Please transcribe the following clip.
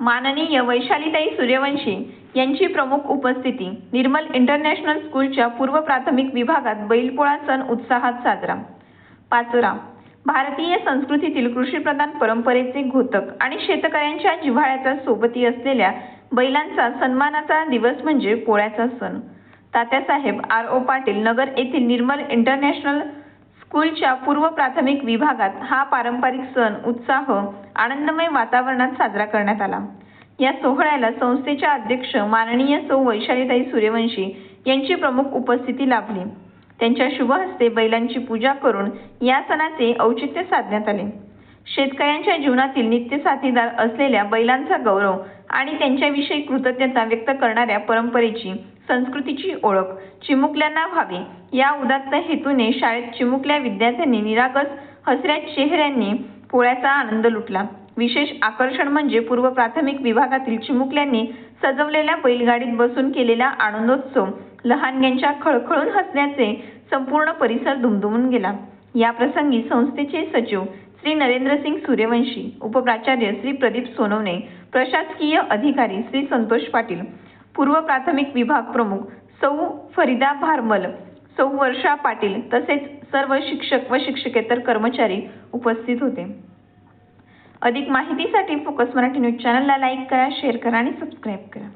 माननीय वैशालीताई सूर्यवंशी यांची प्रमुख उपस्थिती निर्मल इंटरनॅशनल स्कूलच्या पूर्व प्राथमिक विभागात बैलपोळा सण उत्साहात साजरा. पाचोरा भारतीय संस्कृतीतील कृषीप्रधान परंपरेचे घोतक आणि शेतकऱ्यांच्या जिव्हाळ्याचा सोबती असलेल्या बैलांचा सन्मानाचा दिवस म्हणजे पोळ्याचा सण. तात्यासाहेब आर ओ पाटील नगर येथील निर्मल इंटरनॅशनल स्कूलच्या पूर्व प्राथमिक विभागात हा पारंपरिक सण उत्साह आनंदमय वातावरणात साजरा करण्यात आला. या सोहळ्याला संस्थेच्या अध्यक्ष माननीय सौ वैशालीताई सूर्यवंशी यांची प्रमुख उपस्थिती लाभली. त्यांच्या शुभ हस्ते बैलांची पूजा करून या सणाचे औचित्य साधण्यात आले. शेतकऱ्यांच्या जीवनातील नित्य साथीदार असलेल्या बैलांचा गौरव आणि त्यांच्याविषयी कृतज्ञता व्यक्त करणाऱ्या परंपरेची संस्कृतीची ओळख चिमुकल्यांना व्हावी. या उदात्त हेतूने शाळेत चिमुकल्या विद्यार्थ्यांनी निरागस हसऱ्या चेहऱ्यांनी पोळ्याचा आनंद लुटला. विशेष आकर्षण म्हणजे पूर्व प्राथमिक विभागातील चिमुकल्यांनी सजवलेल्या बैलगाडीत बसून केलेला आनंदोत्सव लहानग्यांच्या खळखळून हसण्याचे संपूर्ण परिसर दुमदुमून गेला. या प्रसंगी संस्थेचे सचिव श्री नरेंद्रसिंग सूर्यवंशी उपप्राचार्य श्री प्रदीप सोनवणे प्रशासकीय अधिकारी श्री संतोष पाटील पूर्व प्राथमिक विभाग प्रमुख सौ फरिदा भारमल सौ वर्षा पाटील तसेच सर्व शिक्षक व शिक्षकेतर कर्मचारी उपस्थित होते. अधिक माहितीसाठी फोकस मराठी न्यूज चॅनलला लाईक करा शेअर करा आणि सबस्क्राईब करा.